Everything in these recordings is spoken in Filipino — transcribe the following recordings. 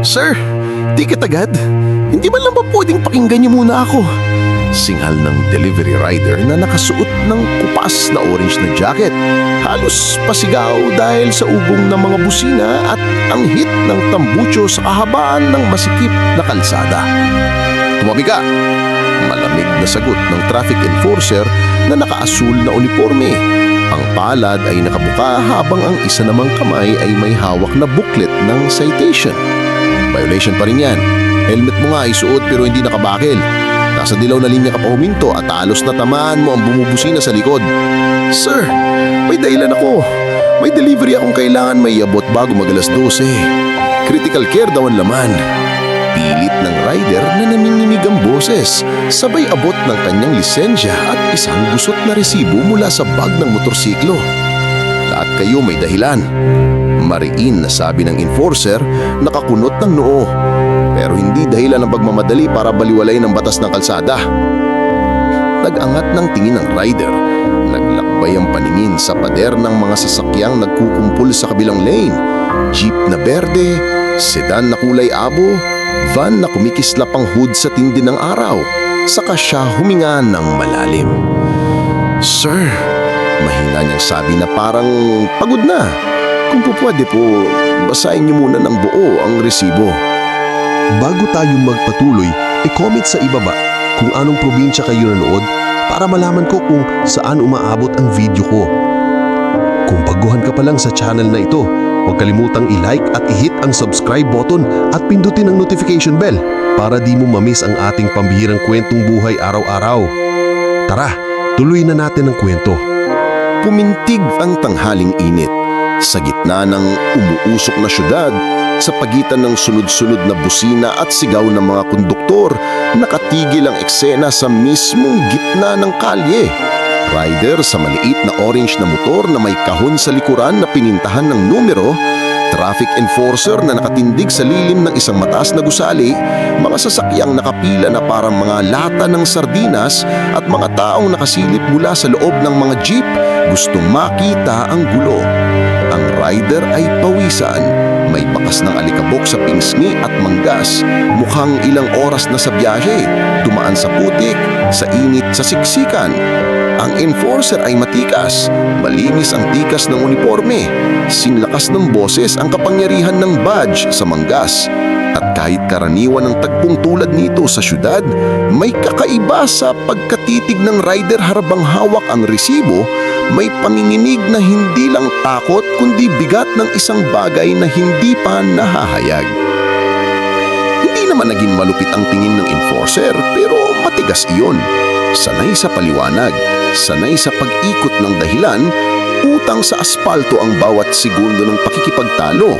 Sir, ticket agad. Hindi ba lang ba pwedeng pakinggan niyo muna ako? Singhal ng delivery rider na nakasuot ng kupas na orange na jacket. Halos pasigaw dahil sa ugong ng mga busina at ang hit ng tambucho sa kahabaan ng masikip na kalsada. Tumabi ka! Malamig na sagot ng traffic enforcer na nakaasul na uniforme. Ang palad ay nakabuka habang ang isa namang kamay ay may hawak na booklet ng citation. Violation pa rin yan. Helmet mo nga isuot pero hindi nakabakil. Nasa dilaw na linya ka pa huminto at halos natamaan mo ang bumubusina sa likod. Sir, may dahilan ako. May delivery akong kailangan may abot bago magalas 12. Critical care daw ang laman. Pilit ng rider na naninginig ang boses, sabay abot ng kanyang lisensya at isang gusot na resibo mula sa bag ng motorsiklo. Lahat kayo may dahilan. Mariin na sabi ng enforcer, nakakunot ng noo. Pero hindi dahilan ng pagmamadali para baliwalay ng batas ng kalsada. Nagangat ng tingin ng rider. Naglakbay ang paningin sa pader ng mga sasakyang nagkukumpul sa kabilang lane. Jeep na berde, sedan na kulay abo, van na kumikislap ang hood sa tindi ng araw. Saka siya huminga ng malalim. Sir, mahina niyang sabi na parang pagod na. Kung po pwede po, basahin niyo muna ng buo ang resibo. Bago tayo magpatuloy, i-comment sa ibaba kung anong probinsya kayo nanood para malaman ko kung saan umaabot ang video ko. Kung baguhan ka pa lang sa channel na ito, huwag kalimutang i-like at i-hit ang subscribe button at pindutin ang notification bell para di mo mamiss ang ating pambihirang kwentong buhay araw-araw. Tara, tuloy na natin ang kwento. Pumintig ang tanghaling init sa gitna ng umuusok na syudad sa pagitan ng sunod-sunod na busina at sigaw ng mga konduktor, nakatigil ang eksena sa mismong gitna ng kalye. Rider sa maliit na orange na motor na may kahon sa likuran na pinintahan ng numero, traffic enforcer na nakatindig sa lilim ng isang mataas na gusali, mga sasakyang nakapila na parang mga lata ng sardinas at mga taong nakasilip mula sa loob ng mga jeep gustong makita ang gulo. Rider ay pawisan, may bakas ng alikabok sa pingsngi at manggas, mukhang ilang oras na sa biyahe, dumaan sa putik, sa init sa siksikan. Ang enforcer ay matikas, malinis ang tikas ng uniforme, sinlakas ng boses ang kapangyarihan ng badge sa manggas. At kahit karaniwan ng tagpong tulad nito sa syudad, may kakaiba sa pagkatitig ng rider harabang hawak ang resibo, may panginginig na hindi lang takot kundi bigat ng isang bagay na hindi pa nahahayag. Hindi naman naging malupit ang tingin ng enforcer pero matigas iyon. Sanay sa paliwanag, sanay sa pag-ikot ng dahilan, utang sa aspalto ang bawat segundo ng pakikipagtalo.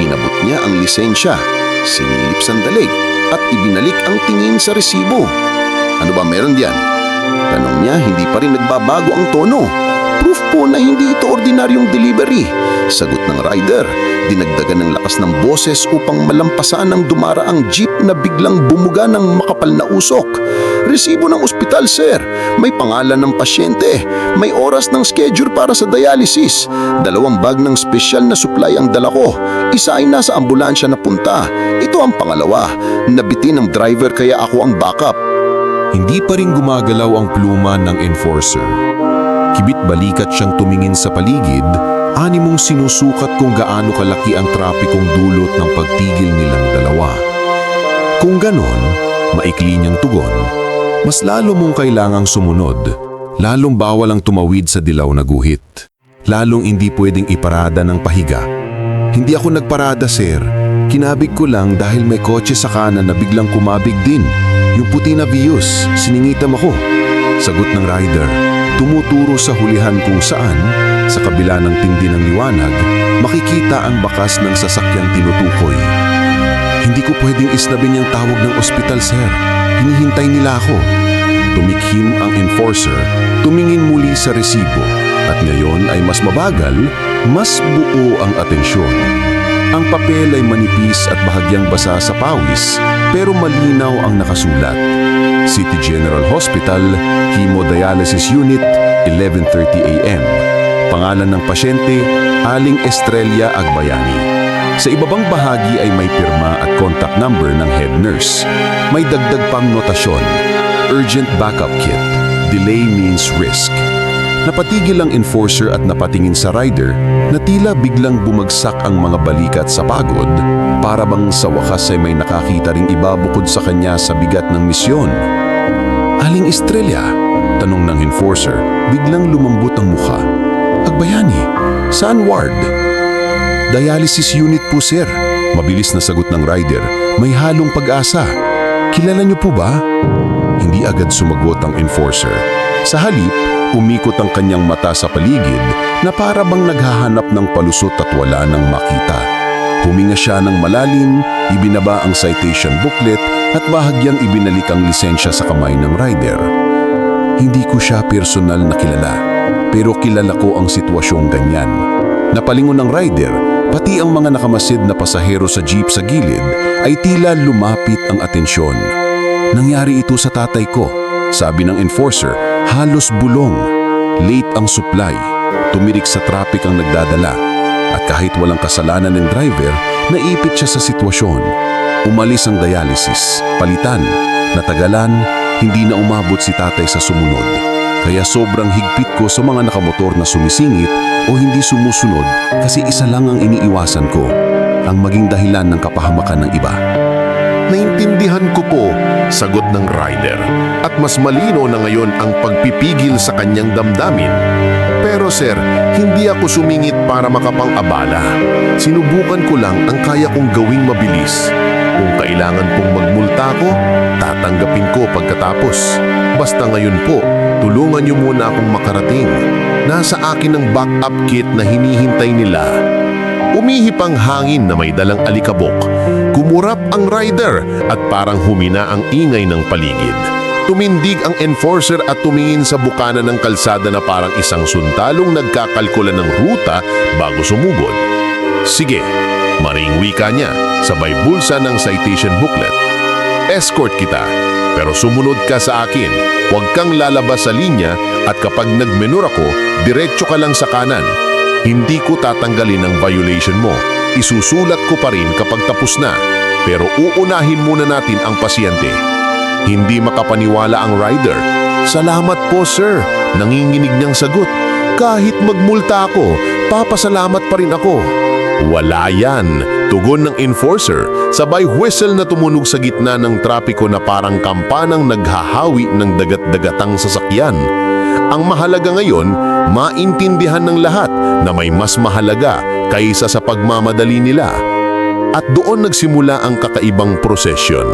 Inabot niya ang lisensya, sinilip sandalig at ibinalik ang tingin sa resibo. Ano ba meron diyan? Tanong niya, hindi pa rin nagbabago ang tono. Proof po na hindi ito ordinaryong delivery. Sagot ng rider, dinagdagan ng lakas ng boses upang malampasan ang dumaraang jeep na biglang bumuga ng makapal na usok. Resibo ng ospital, sir. May pangalan ng pasyente. May oras ng schedule para sa dialysis. Dalawang bag ng special na supply ang dala ko. Isa ay nasa ambulansya na punta. Ito ang pangalawa. Nabitin ng driver kaya ako ang backup. Hindi pa rin gumagalaw ang pluma ng enforcer. Kibit balikat siyang tumingin sa paligid, animong sinusukat kung gaano kalaki ang trapikong dulot ng pagtigil nilang dalawa. Kung ganon, maikli niyang tugon, mas lalo mong kailangang sumunod, lalong bawal ang tumawid sa dilaw na guhit. Lalong hindi pwedeng iparada ng pahiga. Hindi ako nagparada, sir. Kinabig ko lang dahil may kotse sa kanan na biglang kumabig din. Yung puti na Vios, siningitam ako. Sagot ng rider, tumuturo sa hulihan kung saan, sa kabila ng tindi ng liwanag, makikita ang bakas ng sasakyang tinutukoy. Hindi ko pwedeng isnabin yung tawag ng ospital, sir. Hinihintay nila ako. Tumikhim ang enforcer, tumingin muli sa resibo, at ngayon ay mas mabagal, mas buo ang atensyon. Ang papel ay manipis at bahagyang basa sa pawis, pero malinaw ang nakasulat. City General Hospital, Hemodialysis Unit, 11.30 a.m. Pangalan ng pasyente, Aling Estrella Agbayani. Sa ibabang bahagi ay may pirma at contact number ng head nurse. May dagdag pang notasyon. Urgent backup kit. Delay means risk. Napatigil ang enforcer at napatingin sa rider na tila biglang bumagsak ang mga balikat sa pagod para bang sa wakas ay may nakakita ring iba bukod sa kanya sa bigat ng misyon. Aling Estrella? Tanong ng enforcer, biglang lumambot ang mukha. Agbayani, saan ward? Dialysis unit po sir. Mabilis na sagot ng rider, may halong pag-asa. Kilala niyo po ba? Hindi agad sumagot ang enforcer. Sa halip, umikot ang kanyang mata sa paligid na para bang naghahanap ng palusot at wala nang makita. Huminga siya ng malalim, ibinaba ang citation booklet at bahagyang ibinalik ang lisensya sa kamay ng rider. Hindi ko siya personal na kilala, pero kilala ko ang sitwasyong ganyan. Napalingon ng rider, pati ang mga nakamasid na pasahero sa jeep sa gilid ay tila lumapit ang atensyon. Nangyari ito sa tatay ko, sabi ng enforcer, halos bulong. Late ang supply, tumirik sa traffic ang nagdadala. At kahit walang kasalanan ng driver, naipit siya sa sitwasyon. Umalis ang dialysis, palitan, natagalan, hindi na umabot si tatay sa sumunod. Kaya sobrang higpit ko sa mga nakamotor na sumisingit o hindi sumusunod kasi isa lang ang iniiwasan ko, ang maging dahilan ng kapahamakan ng iba. Naintindihan ko po, sagot ng rider. At mas malino na ngayon ang pagpipigil sa kanyang damdamin. Pero sir, hindi ako sumingit para makapang-abala. Sinubukan ko lang ang kaya kong gawing mabilis. Kung kailangan pong magmulta ko, tatanggapin ko pagkatapos. Basta ngayon po, tulungan niyo muna akong makarating. Nasa akin ang backup kit na hinihintay nila. Umihip ang hangin na may dalang alikabok. Kumurap ang rider at parang humina ang ingay ng paligid. Tumindig ang enforcer at tumingin sa bukana ng kalsada na parang isang suntalong nagkakalkula ng ruta bago sumugod. Sige, maring wika niya, sabay bulsa ng citation booklet. Escort kita, pero sumunod ka sa akin. Huwag kang lalabas sa linya at kapag nagmenor ako, diretso ka lang sa kanan. Hindi ko tatanggalin ang violation mo. Isusulat ko pa rin kapag tapos na. Pero uunahin muna natin ang pasyente. Hindi makapaniwala ang rider. Salamat po sir, nanginginig niyang sagot. Kahit magmulta ako, papasalamat pa rin ako. Wala yan. Tugon ng enforcer, sabay whistle na tumunog sa gitna ng trapiko na parang kampanang naghahawi ng dagat-dagatang sasakyan. Ang mahalaga ngayon, maintindihan ng lahat na may mas mahalaga kaysa sa pagmamadali nila. At doon nagsimula ang kakaibang prosesyon.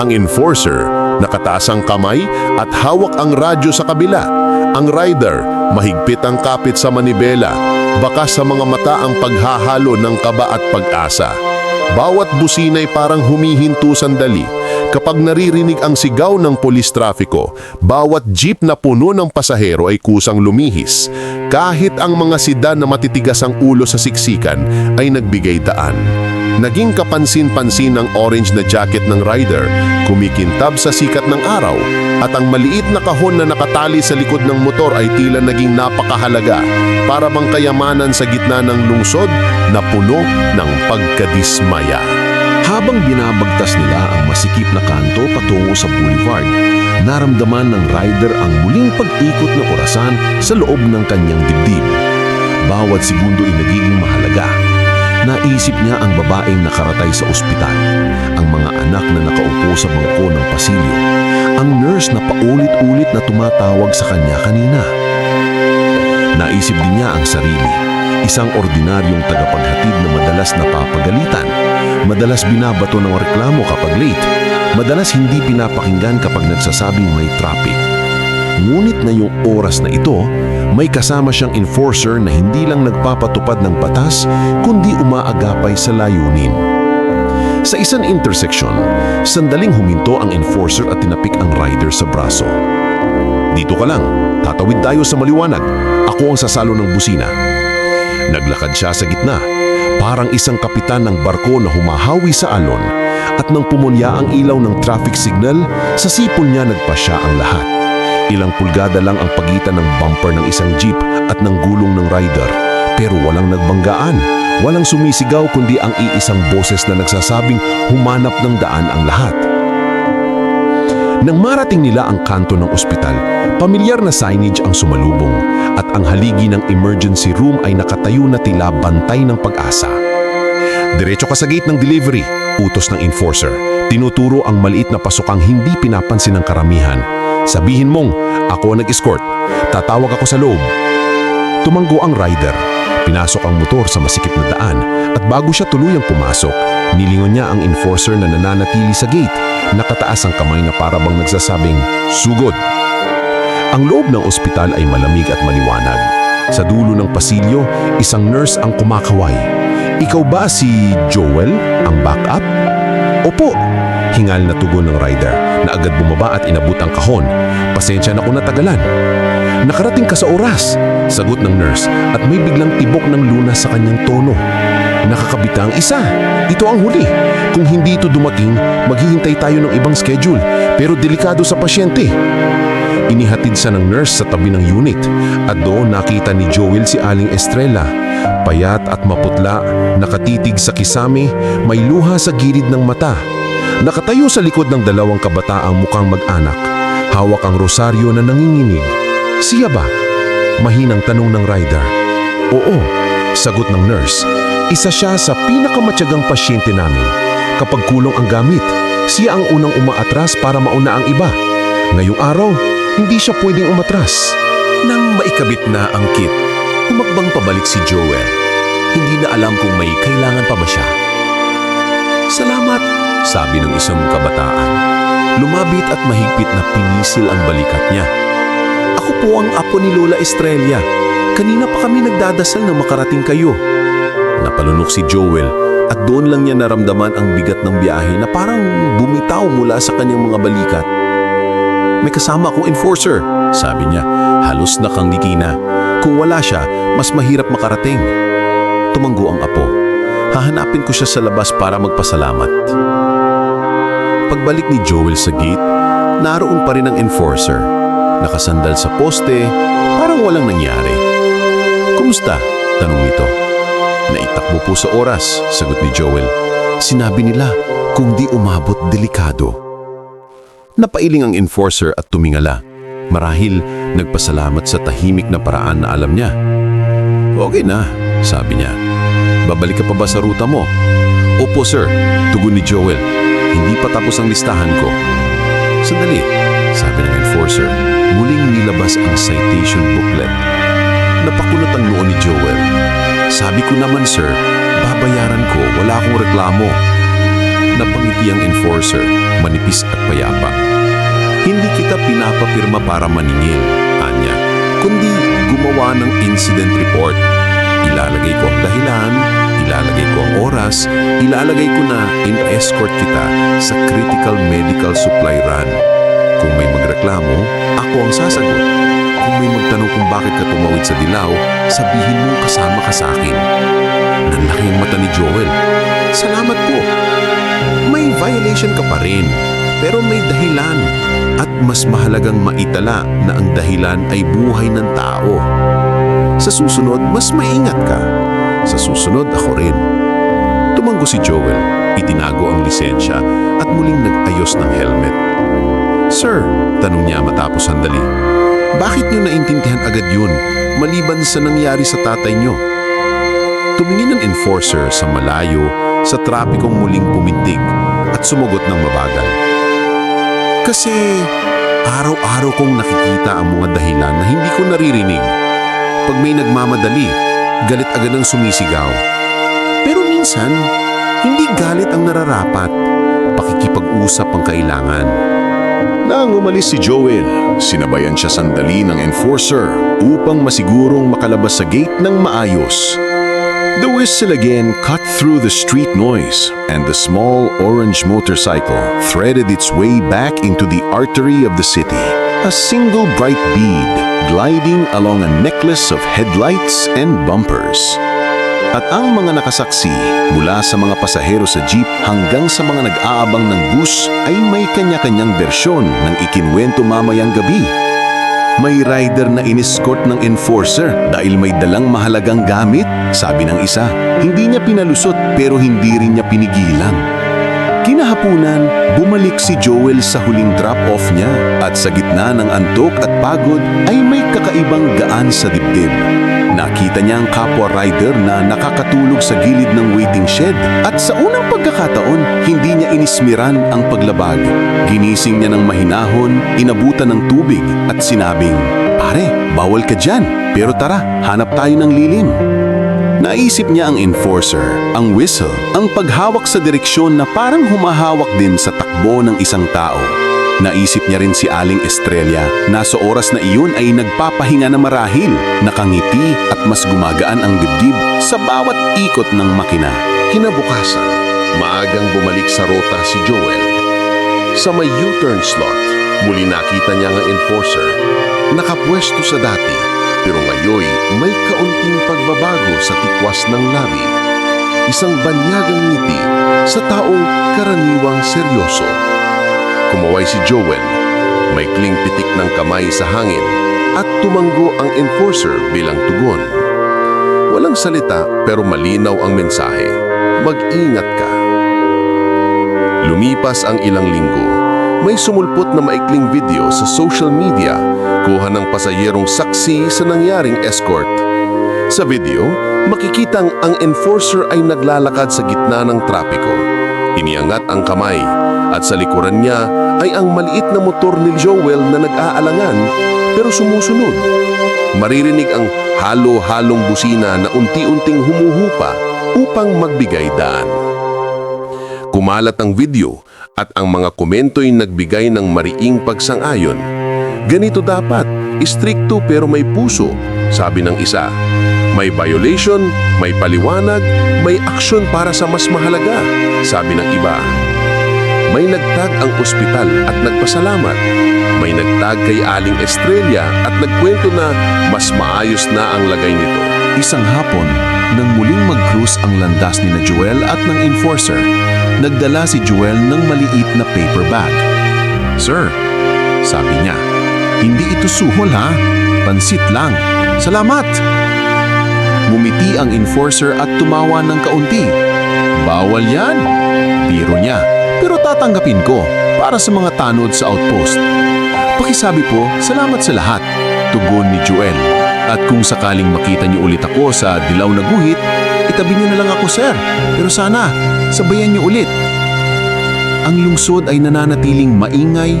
Ang enforcer, nakataas ang kamay at hawak ang radyo sa kabila. Ang rider, mahigpit ang kapit sa manibela. Baka sa mga mata ang paghahalo ng kaba at pag-asa. Bawat busina'y parang humihinto sandali. Kapag naririnig ang sigaw ng polis trafiko, bawat jeep na puno ng pasahero ay kusang lumihis. Kahit ang mga sedan na matitigas ang ulo sa siksikan ay nagbigay daan. Naging kapansin-pansin ang orange na jacket ng rider, kumikintab sa sikat ng araw, at ang maliit na kahon na nakatali sa likod ng motor ay tila naging napakahalaga para bang kayamanan sa gitna ng lungsod na puno ng pagkadismaya. Habang binabagtas nila ang masikip na kanto patungo sa boulevard, naramdaman ng rider ang muling pag-ikot na orasan sa loob ng kanyang dibdib. Bawat segundo ay nagiging mahalaga. Naisip niya ang babaeng nakaratay sa ospital, ang mga anak na nakaupo sa bangko ng pasilyo, ang nurse na paulit-ulit na tumatawag sa kanya kanina. Naisip din niya ang sarili, isang ordinaryong tagapaghatid na madalas napapagalitan, madalas binabato ng reklamo kapag late, madalas hindi pinapakinggan kapag nagsasabing may traffic. Ngunit ngayong oras na ito, may kasama siyang enforcer na hindi lang nagpapatupad ng batas, kundi umaagapay sa layunin. Sa isang intersection, sandaling huminto ang enforcer at tinapik ang rider sa braso. Dito ka lang, tatawid tayo sa maliwanag. Ako ang sasalo ng busina. Naglakad siya sa gitna, parang isang kapitan ng barko na humahawi sa alon at nang pumulya ang ilaw ng traffic signal, sa sipol niya nagpasya ang lahat. Ilang pulgada lang ang pagitan ng bumper ng isang jeep at ng gulong ng rider, pero walang nagbanggaan, Walang sumisigaw kundi ang iisang boses na nagsasabing humanap ng daan ang lahat. Nang marating nila ang kanto ng ospital, pamilyar na signage ang sumalubong at ang haligi ng emergency room ay nakatayo na tila bantay ng pag-asa. Diretso ka sa gate ng delivery, utos ng enforcer. Tinuturo ang maliit na pasokang hindi pinapansin ng karamihan. Sabihin mong, ako ang nag-escort. Tatawag ako sa loob. Tumanggo ang rider. Pinasok ang motor sa masikip na daan at bago siya tuluyang pumasok, nilingon niya ang enforcer na nananatili sa gate. Nakataas ang kamay na parabang nagsasabing, Sugod! Ang loob ng ospital ay malamig at maliwanag. Sa dulo ng pasilyo, isang nurse ang kumakaway. Ikaw ba si Joel, ang backup? Opo, hingal na tugon ng rider na agad bumaba at inabot ang kahon. Pasensya na kung natagalan. Nakarating ka sa oras, sagot ng nurse at may biglang tibok ng lunas sa kanyang tono. Nakakabita ang isa. Ito ang huli. Kung hindi ito dumating, maghihintay tayo ng ibang schedule. Pero delikado sa pasyente. Inihatid sa ng nurse sa tabi ng unit at doon nakita ni Joel si Aling Estrella. Payat at maputla, nakatitig sa kisame, may luha sa gilid ng mata. Nakatayo sa likod ng dalawang kabataang mukhang mag-anak. Hawak ang rosaryo na nanginginig. Siya ba? Mahinang tanong ng rider. Oo, sagot ng nurse. Isa siya sa pinakamatyagang pasyente namin. Kapag kulong ang gamit, siya ang unang umaatras para mauna ang iba. Ngayong araw, hindi siya pwedeng umatras. Nang maikabit na ang kit, humakbang pabalik si Joel. Hindi na alam kung may kailangan pa ba siya. Salamat, sabi ng isang kabataan. Lumabit at mahigpit na pinisil ang balikat niya. Ako po ang apo ni Lola Estrella. Kanina pa kami nagdadasal na makarating kayo. Napalunok si Joel at doon lang niya naramdaman ang bigat ng biyahe na parang bumitaw mula sa kanyang mga balikat. May kasama akong enforcer, sabi niya. Halos nakangiti na. Kung wala siya, mas mahirap makarating. Tumanggo ang apo. Hahanapin ko siya sa labas para magpasalamat. Pagbalik ni Joel sa gate, naroon pa rin ang enforcer. Nakasandal sa poste, parang walang nangyari. Kumusta? Tanong nito. Naitakbo po sa oras, sagot ni Joel. Sinabi nila, kung di umabot, delikado. Napailing ang enforcer at tumingala. Marahil nagpasalamat sa tahimik na paraan na alam niya. Okay na, sabi niya. Babalik ka pa ba sa ruta mo? Opo sir, tugon ni Joel. Hindi pa tapos ang listahan ko. Sandali, sabi ng enforcer. Muling nilabas ang citation booklet. Napakunot ang noo ni Joel. Sabi ko naman sir, babayaran ko, wala akong reklamo. Napangiti ang enforcer, manipis at payapa. Hindi kita pinapapirma para maningil, Anya, kundi gumawa ng incident report. Ilalagay ko ang dahilan, ilalagay ko ang oras, ilalagay ko na in-escort kita sa critical medical supply run. Kung may magreklamo, ako ang sasagot. Kung may magtanong kung bakit ka tumawid sa dilaw, sabihin mo kasama ka sa akin. Nanlaki ang mata ni Joel. Salamat po. May violation ka pa rin, pero may dahilan. At mas mahalagang maitala na ang dahilan ay buhay ng tao. Sa susunod, mas maingat ka. Sa susunod, ako rin. Tumanggo si Joel, itinago ang lisensya at muling nag-ayos ng helmet. Sir, tanong niya matapos sandali, bakit niyo naintindihan agad yun maliban sa nangyari sa tatay niyo? Tumingin ang enforcer sa malayo sa trapikong muling pumintig at sumagot ng mabagal. Kasi araw-araw kong nakikita ang mga dahilan na hindi ko naririnig. Pag may nagmamadali, galit agad ang sumisigaw. Pero minsan, hindi galit ang nararapat. Pakikipag-usap ang kailangan. Nang umalis si Joel, sinabayan siya sandali ng enforcer upang masigurong makalabas sa gate ng maayos. The whistle again cut through the street noise, and the small orange motorcycle threaded its way back into the artery of the city. A single bright bead gliding along a necklace of headlights and bumpers. At ang mga nakasaksi mula sa mga pasahero sa jeep hanggang sa mga nag-aabang ng bus ay may kanya-kanyang bersyon ng ikinwento mamayang gabi. May rider na inescort ng enforcer dahil may dalang mahalagang gamit, sabi ng isa. Hindi niya pinalusot pero hindi rin niya pinigilan. Kinahapunan, bumalik si Joel sa huling drop-off niya at sa gitna ng antok at pagod ay may kakaibang gaan sa dibdib. Nakita niya ang kapwa rider na nakakatulog sa gilid ng waiting shed at sa unang pagkakataon, hindi niya inismiran ang paglabag. Ginising niya ng mahinahon, inabutan ng tubig at sinabing, Pare, bawal ka dyan, pero tara, hanap tayo ng lilim. Naisip niya ang enforcer, ang whistle, ang paghawak sa direksyon na parang humahawak din sa takbo ng isang tao. Naisip niya rin si Aling Estrella na sa oras na iyon ay nagpapahinga na marahil, nakangiti at mas gumagaan ang dibdib sa bawat ikot ng makina. Kinabukasan, maagang bumalik sa rota si Joel. Sa may U-turn slot, muli nakita niya ang enforcer. Nakapwesto sa dati, pero ngayoy may kaunting pagbabago sa tikwas ng labi. Isang banyagang ngiti sa taong karaniwang seryoso. Kumaway si Joel, may kling pitik ng kamay sa hangin at tumanggo ang enforcer bilang tugon. Walang salita pero malinaw ang mensahe. Mag-ingat ka. Lumipas ang ilang linggo. May sumulpot na maikling video sa social media kuha ng pasayerong saksi sa nangyaring escort. Sa video, makikitang ang enforcer ay naglalakad sa gitna ng trapiko. Iniangat ang kamay at sa likuran niya ay ang maliit na motor ni Joel na nag-aalangan pero sumusunod. Maririnig ang halo-halong busina na unti-unting humuhupa upang magbigay daan. Kumalat ang video at ang mga komento'y nagbigay ng mariing pagsang-ayon. Ganito dapat, istrikto pero may puso, sabi ng isa. May violation, may paliwanag, may aksyon para sa mas mahalaga, sabi ng iba. May nagtag ang ospital at nagpasalamat. May nagtag kay Aling Estrella at nagkwento na mas maayos na ang lagay nito. Isang hapon, nang muling mag-cruise ang landas ni na Joel at ng enforcer, nagdala si Joel ng maliit na paper bag. Sir, sabi niya, hindi ito suhol ha, pansit lang. Salamat! Ngumiti ang enforcer at tumawa ng kaunti. Bawal yan, biro niya, pero tatanggapin ko para sa mga tanod sa outpost. Pakisabi po, salamat sa lahat, tugon ni Joel. At kung sakaling makita niyo ulit ako sa dilaw na guhit, itabi niyo na lang ako, sir. Pero sana, sabayan niyo ulit. Ang lungsod ay nananatiling maingay,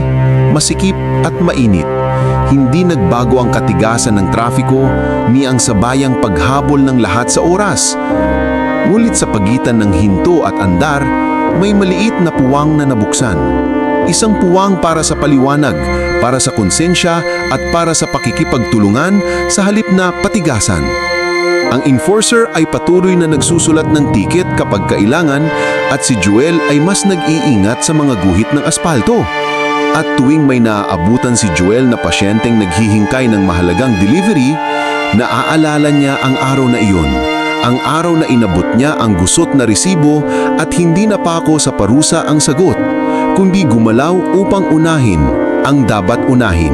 masikip at mainit. Hindi nagbago ang katigasan ng trafiko ni ang sabayang paghabol ng lahat sa oras. Ngunit sa pagitan ng hinto at andar, may maliit na puwang na nabuksan. Isang puwang para sa paliwanag, para sa konsensya at para sa pakikipagtulungan sa halip na patigasan. Ang enforcer ay patuloy na nagsusulat ng tiket kapag kailangan at si Joel ay mas nag-iingat sa mga guhit ng aspalto. At tuwing may naaabutan si Joel na pasyenteng naghihingkay ng mahalagang delivery, naaalala niya ang araw na iyon. Ang araw na inabot niya ang gusot na resibo at hindi napako sa parusa ang sagot, kundi gumalaw upang unahin ang dapat unahin.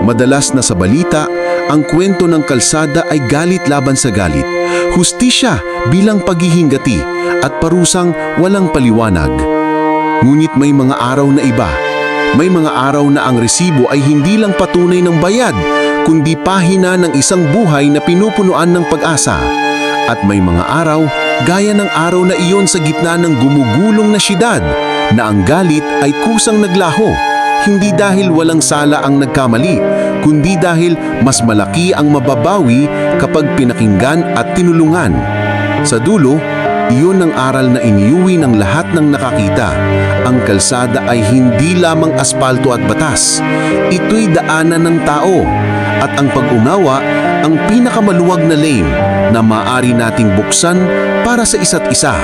Madalas na sa balita, ang kwento ng kalsada ay galit laban sa galit, hustisya bilang paghihingati at parusang walang paliwanag. Ngunit may mga araw na iba. May mga araw na ang resibo ay hindi lang patunay ng bayad, kundi pahina ng isang buhay na pinupunuan ng pag-asa. At may mga araw, gaya ng araw na iyon sa gitna ng gumugulong na syudad, na ang galit ay kusang naglaho, hindi dahil walang sala ang nagkamali, kundi dahil mas malaki ang mababawi kapag pinakinggan at tinulungan. Sa dulo, iyon ang aral na iniuwi ng lahat ng nakakita. Ang kalsada ay hindi lamang aspalto at batas. Ito'y daanan ng tao. At ang pag-unawa, ang pinakamaluwag na lane na maaari nating buksan para sa isa't isa.